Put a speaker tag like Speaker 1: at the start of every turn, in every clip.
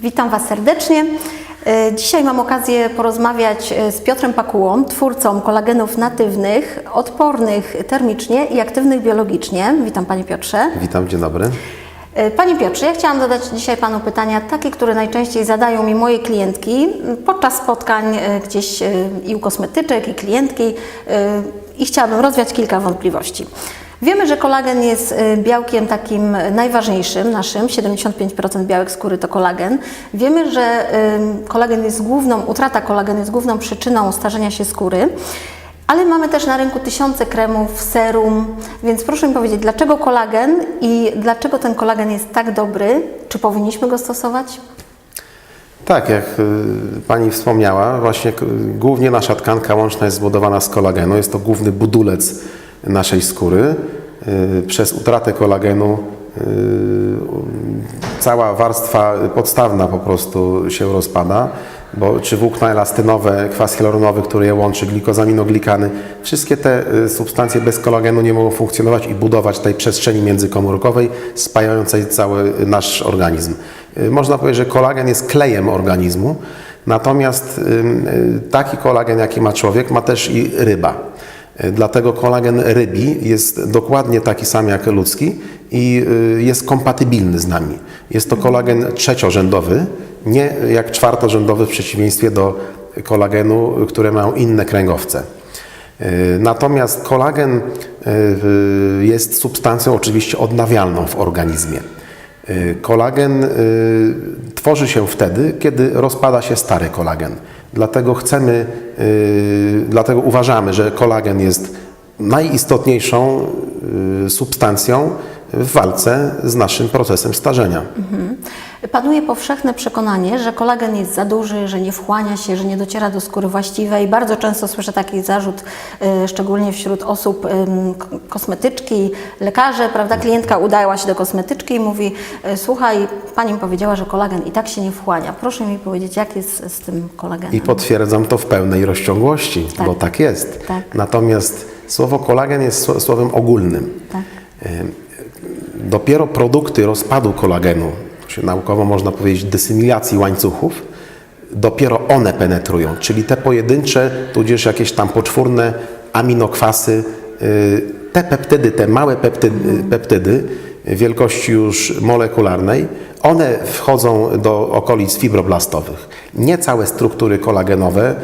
Speaker 1: Witam Was serdecznie. E, Dzisiaj mam okazję porozmawiać e, z Piotrem Pakułą, twórcą kolagenów natywnych, odpornych termicznie i aktywnych biologicznie. Witam Panie Piotrze.
Speaker 2: Witam, dzień dobry.
Speaker 1: E, Panie Piotrze, ja chciałam zadać dzisiaj Panu pytania, takie, które najczęściej zadają mi moje klientki podczas spotkań gdzieś i u kosmetyczek, i klientki i chciałabym rozwiać kilka wątpliwości. Wiemy, że kolagen jest e, białkiem takim najważniejszym naszym, 75% białek skóry to kolagen. Wiemy, że e, kolagen jest główną, utrata kolagenu jest główną przyczyną starzenia się skóry. Ale mamy też na rynku tysiące kremów, serum, więc proszę mi powiedzieć, dlaczego kolagen i dlaczego ten kolagen jest tak dobry? Czy powinniśmy go stosować?
Speaker 2: Tak, jak y, Pani wspomniała, właśnie głównie nasza tkanka łączna jest zbudowana z kolagenu. Jest to główny budulec naszej skóry. Y, Przez utratę kolagenu y, cała warstwa podstawna po prostu się rozpada, bo czy włókna elastynowe, kwas hialuronowy, który je łączy, glikozaminoglikany, wszystkie te y, substancje bez kolagenu nie mogą funkcjonować i budować tej przestrzeni międzykomórkowej spajającej cały nasz organizm. Można powiedzieć, że kolagen jest klejem organizmu, natomiast taki kolagen, jaki ma człowiek, ma też i ryba. Dlatego kolagen rybi jest dokładnie taki sam jak ludzki i y, jest kompatybilny z nami. Jest to kolagen trzeciorzędowy, nie jak czwartorzędowy w przeciwieństwie do kolagenu, które mają inne kręgowce. Y, Natomiast kolagen y, jest substancją oczywiście odnawialną w organizmie. Kolagen tworzy się wtedy, kiedy rozpada się stary kolagen. Dlatego chcemy, y, dlatego uważamy, że kolagen jest najistotniejszą y, substancją w walce z naszym procesem starzenia.
Speaker 1: Panuje powszechne przekonanie, że kolagen jest za duży, że nie wchłania się, że nie dociera do skóry właściwej. Bardzo często słyszę taki zarzut, y, szczególnie wśród osób kosmetyczki, lekarze, prawda? Klientka udała się do kosmetyczki i mówi: y, Słuchaj, pani mi powiedziała, że kolagen i tak się nie wchłania. Proszę mi powiedzieć, jak jest z tym kolagenem?
Speaker 2: I potwierdzam to w pełnej rozciągłości,
Speaker 1: Tak.
Speaker 2: bo tak jest.
Speaker 1: Tak.
Speaker 2: Natomiast słowo kolagen jest sło- słowem ogólnym.
Speaker 1: Tak.
Speaker 2: Dopiero produkty rozpadu kolagenu, naukowo można powiedzieć desymilacji łańcuchów, dopiero one penetrują, czyli te pojedyncze, tudzież jakieś tam poczwórne aminokwasy, y, te peptydy, te małe peptydy, peptydy wielkości już molekularnej, one wchodzą do okolic fibroblastowych. Nie całe struktury kolagenowe,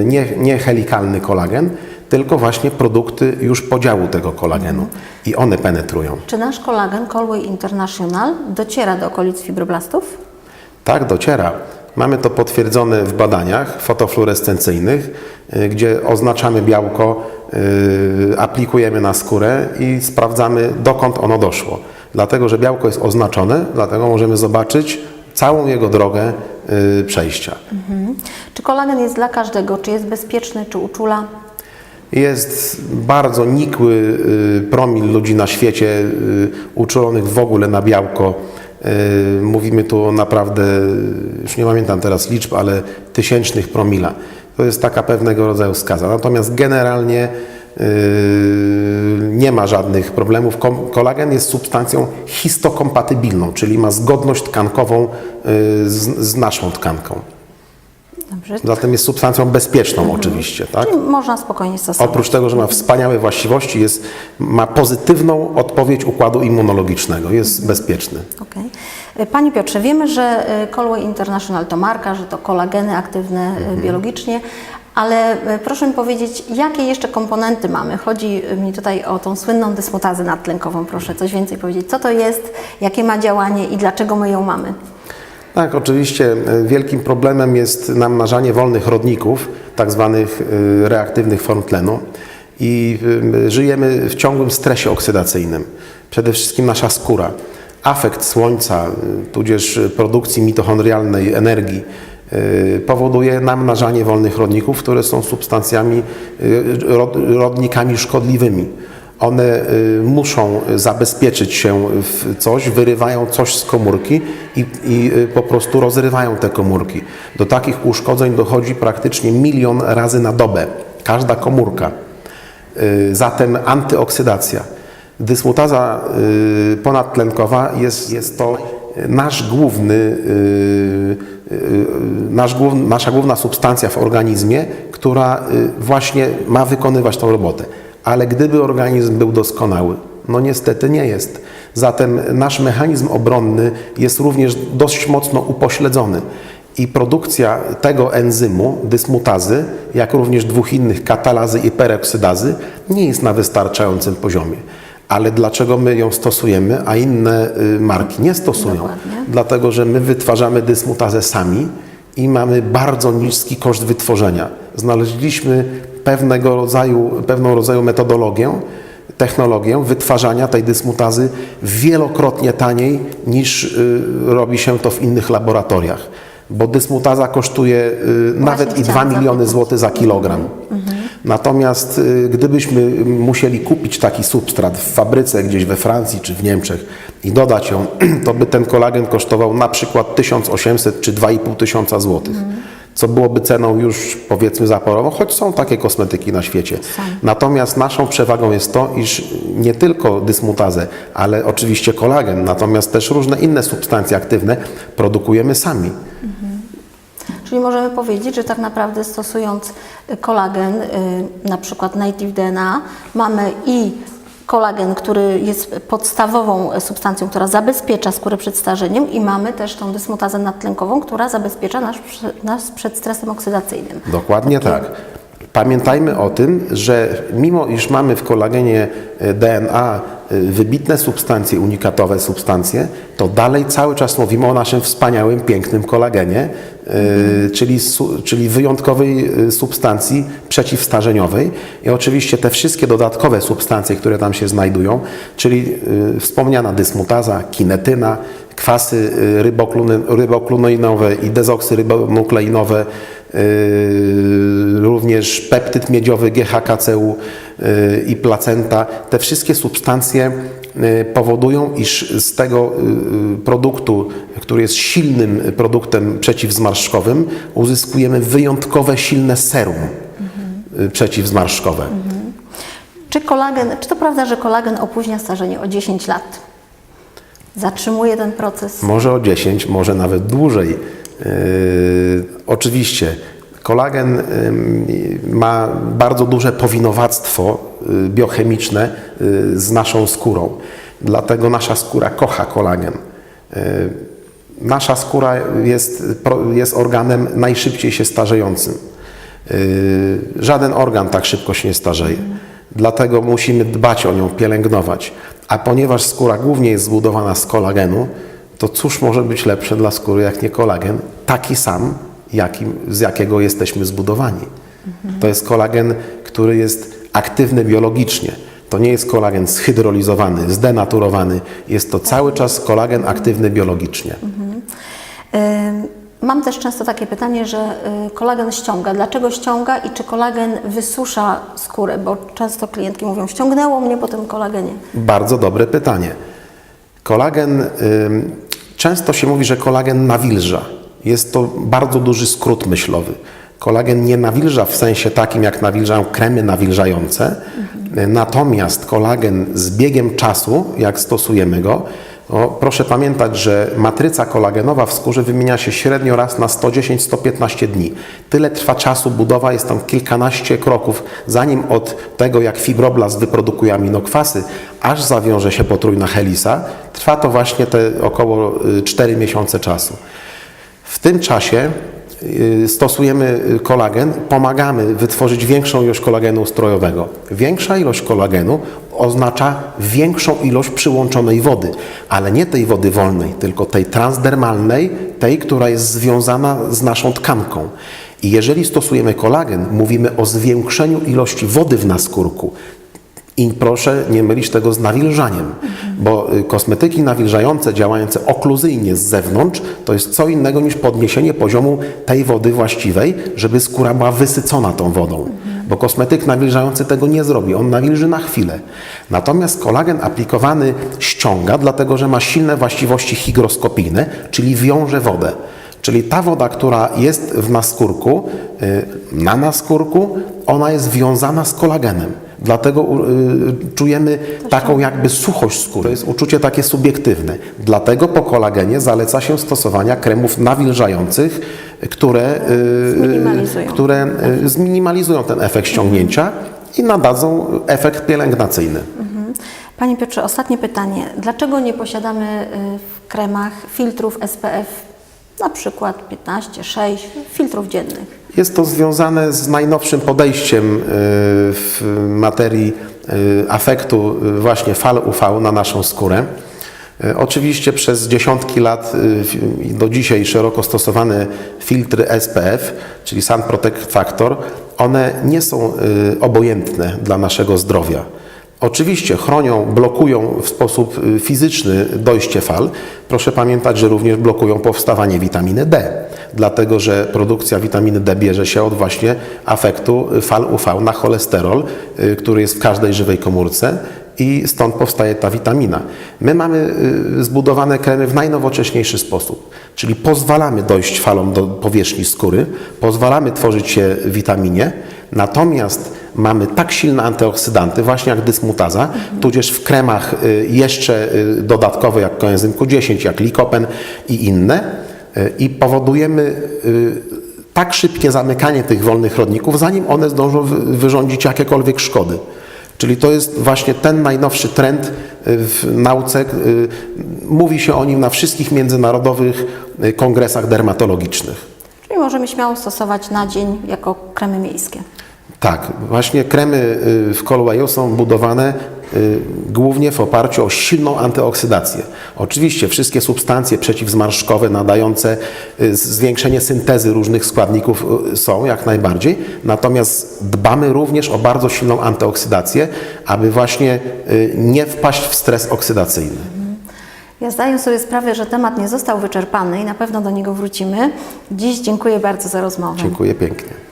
Speaker 2: y, nie, nie helikalny kolagen, tylko właśnie produkty już podziału tego kolagenu i one penetrują.
Speaker 1: Czy nasz kolagen Colway International dociera do okolic fibroblastów?
Speaker 2: Tak, dociera. Mamy to potwierdzone w badaniach fotofluorescencyjnych, y, gdzie oznaczamy białko, y, aplikujemy na skórę i sprawdzamy, dokąd ono doszło. Dlatego, że białko jest oznaczone, dlatego możemy zobaczyć całą jego drogę y, przejścia.
Speaker 1: Czy kolagen jest dla każdego? Czy jest bezpieczny? Czy uczula?
Speaker 2: Jest bardzo nikły y, promil ludzi na świecie y, uczulonych w ogóle na białko. Y, Mówimy tu naprawdę, już nie pamiętam teraz liczb, ale tysięcznych promila. To jest taka pewnego rodzaju skaza. Natomiast generalnie nie ma żadnych problemów. Kolagen jest substancją histokompatybilną, czyli ma zgodność tkankową z naszą tkanką.
Speaker 1: Dobrze.
Speaker 2: Zatem jest substancją bezpieczną oczywiście. Tak?
Speaker 1: Czyli można spokojnie stosować.
Speaker 2: Oprócz tego, że ma wspaniałe właściwości, jest, ma pozytywną odpowiedź układu immunologicznego, jest bezpieczny.
Speaker 1: Okej. E, Panie Piotrze, wiemy, że e, Colway International to marka, że to kolageny aktywne e, biologicznie, ale proszę mi powiedzieć, jakie jeszcze komponenty mamy? Chodzi mi tutaj o tą słynną dysmutazę nadtlenkową. Proszę coś więcej powiedzieć. Co to jest, jakie ma działanie i dlaczego my ją mamy?
Speaker 2: Tak, oczywiście e, wielkim problemem jest namnażanie wolnych rodników, tak zwanych e, reaktywnych form tlenu i e, żyjemy w ciągłym stresie oksydacyjnym. Przede wszystkim nasza skóra. Afekt słońca, tudzież produkcji mitochondrialnej energii powoduje namnażanie wolnych rodników, które są substancjami, rod- rodnikami szkodliwymi. One y, muszą zabezpieczyć się w coś, wyrywają coś z komórki i, i y, po prostu rozrywają te komórki. Do takich uszkodzeń dochodzi praktycznie milion razy na dobę, każda komórka. Y, Zatem antyoksydacja. Dysmutaza ponadtlenkowa jest, jest to nasz główny, nasz główny, nasza główna substancja w organizmie, która właśnie ma wykonywać tą robotę. Ale gdyby organizm był doskonały, no niestety nie jest. Zatem nasz mechanizm obronny jest również dość mocno upośledzony. I produkcja tego enzymu, dysmutazy, jak również dwóch innych, katalazy i peroksydazy, nie jest na wystarczającym poziomie. Ale dlaczego my ją stosujemy, a inne y, marki nie stosują?
Speaker 1: Dokładnie.
Speaker 2: Dlatego, że my wytwarzamy dysmutazę sami i mamy bardzo niski koszt wytworzenia. Znaleźliśmy pewnego rodzaju, pewną rodzaju metodologię, technologię wytwarzania tej dysmutazy wielokrotnie taniej niż y, robi się to w innych laboratoriach. Bo dysmutaza kosztuje y, nawet i 2
Speaker 1: chciałam
Speaker 2: miliony złotych za kilogram. Natomiast y, gdybyśmy musieli kupić taki substrat w fabryce gdzieś we Francji czy w Niemczech i dodać ją, to by ten kolagen kosztował na przykład 1800 czy 2500 tysiąca złotych. Co byłoby ceną już powiedzmy zaporową, choć są takie kosmetyki na świecie. Natomiast naszą przewagą jest to, iż nie tylko dysmutazę, ale oczywiście kolagen, natomiast też różne inne substancje aktywne produkujemy sami.
Speaker 1: Czyli możemy powiedzieć, że tak naprawdę stosując kolagen, y, na przykład Native DNA, mamy i kolagen, który jest podstawową substancją, która zabezpiecza skórę przed starzeniem i mamy też tą dysmutazę nadtlenkową, która zabezpiecza nas, nas przed stresem oksydacyjnym.
Speaker 2: Dokładnie tak. Pamiętajmy o tym, że mimo iż mamy w kolagenie e, DNA e, wybitne substancje, unikatowe substancje, to dalej cały czas mówimy o naszym wspaniałym, pięknym kolagenie, e, czyli, czyli wyjątkowej substancji przeciwstarzeniowej. I oczywiście te wszystkie dodatkowe substancje, które tam się znajdują, czyli wspomniana dysmutaza, kinetyna, kwasy ryboklunoinowe i dezoksyrybonukleinowe, również peptyd miedziowy GHKCU yy, i placenta. Te wszystkie substancje yy, powodują, iż z tego yy, produktu, który jest silnym produktem przeciwzmarszczkowym, uzyskujemy wyjątkowe silne serum yy, przeciwzmarszczkowe.
Speaker 1: Czy kolagen, czy to prawda, że kolagen opóźnia starzenie o 10 lat? Zatrzymuje ten proces?
Speaker 2: Może o 10, może nawet dłużej. Yy, oczywiście kolagen ym, ma bardzo duże powinowactwo y, biochemiczne z naszą skórą. Dlatego nasza skóra kocha kolagen. Yy, Nasza skóra jest, jest organem najszybciej się starzejącym. Yy, Żaden organ tak szybko się nie starzeje. Dlatego musimy dbać o nią, pielęgnować. A ponieważ skóra głównie jest zbudowana z kolagenu, to cóż może być lepsze dla skóry jak nie kolagen, taki sam, jakim, z jakiego jesteśmy zbudowani. To jest kolagen, który jest aktywny biologicznie. To nie jest kolagen zhydrolizowany, zdenaturowany. Jest to cały czas kolagen aktywny biologicznie.
Speaker 1: Ym, Mam też często takie pytanie, że y, kolagen ściąga. Dlaczego ściąga i czy kolagen wysusza skórę? Bo często klientki mówią, ściągnęło mnie po tym kolagenie.
Speaker 2: Bardzo dobre pytanie. Kolagen, często się mówi, że kolagen nawilża. Jest to bardzo duży skrót myślowy. Kolagen nie nawilża w sensie takim, jak nawilżają kremy nawilżające, natomiast kolagen z biegiem czasu, jak stosujemy go, o, proszę pamiętać, że matryca kolagenowa w skórze wymienia się średnio raz na 110-115 dni. Tyle trwa czasu budowa, jest tam kilkanaście kroków, zanim od tego, jak fibroblast wyprodukuje aminokwasy, aż zawiąże się potrójna helisa, trwa to właśnie te około y, 4 miesiące czasu. W tym czasie y, stosujemy y, kolagen, pomagamy wytworzyć większą ilość kolagenu ustrojowego. Większa ilość kolagenu oznacza większą ilość przyłączonej wody, ale nie tej wody wolnej, tylko tej transdermalnej, tej, która jest związana z naszą tkanką. I jeżeli stosujemy kolagen, mówimy o zwiększeniu ilości wody w naskórku. I proszę nie mylić tego z nawilżaniem, bo y, kosmetyki nawilżające, działające okluzyjnie z zewnątrz, to jest co innego niż podniesienie poziomu tej wody właściwej, żeby skóra była wysycona tą wodą. Bo kosmetyk nawilżający tego nie zrobi, on nawilży na chwilę. Natomiast kolagen aplikowany ściąga, dlatego że ma silne właściwości hygroskopijne, czyli wiąże wodę. Czyli ta woda, która jest w naskórku, y, na naskórku, ona jest wiązana z kolagenem. Dlatego y, czujemy taką jakby suchość skóry. To jest uczucie takie subiektywne. Dlatego po kolagenie zaleca się stosowania kremów nawilżających, które, y,
Speaker 1: Zminimalizują.
Speaker 2: które y, zminimalizują ten efekt ściągnięcia i nadadzą efekt pielęgnacyjny.
Speaker 1: Panie Piotrze, ostatnie pytanie. Dlaczego nie posiadamy w kremach filtrów SPF na przykład 15, 6 filtrów dziennych?
Speaker 2: Jest to związane z najnowszym podejściem y, w materii y, afektu y, właśnie fal UV na naszą skórę. Oczywiście przez dziesiątki lat do dzisiaj szeroko stosowane filtry SPF, czyli Sun Protect Factor, one nie są obojętne dla naszego zdrowia. Oczywiście chronią, blokują w sposób y, fizyczny dojście fal. Proszę pamiętać, że również blokują powstawanie witaminy D, dlatego że produkcja witaminy D bierze się od właśnie afektu fal UV na cholesterol, y, który jest w każdej żywej komórce i stąd powstaje ta witamina. My mamy y, zbudowane kremy w najnowocześniejszy sposób, czyli pozwalamy dojść falom do powierzchni skóry, pozwalamy tworzyć się witaminie, natomiast mamy tak silne antyoksydanty, właśnie jak dysmutaza, tudzież w kremach y, jeszcze y, dodatkowe jak koenzym Q10, jak likopen i inne y, i powodujemy tak szybkie zamykanie tych wolnych rodników, zanim one zdążą wy- wyrządzić jakiekolwiek szkody. Czyli to jest właśnie ten najnowszy trend w nauce. Mówi się o nim na wszystkich międzynarodowych kongresach dermatologicznych.
Speaker 1: Czyli możemy śmiało stosować na dzień jako kremy miejskie.
Speaker 2: Tak, właśnie kremy y, w Colway są budowane y, głównie w oparciu o silną antyoksydację. Oczywiście wszystkie substancje przeciwzmarszczkowe nadające y, zwiększenie syntezy różnych składników są jak najbardziej, natomiast dbamy również o bardzo silną antyoksydację, aby właśnie nie wpaść w stres oksydacyjny.
Speaker 1: Ja zdaję sobie sprawę, że temat nie został wyczerpany i na pewno do niego wrócimy. Dziś dziękuję bardzo za rozmowę.
Speaker 2: Dziękuję pięknie.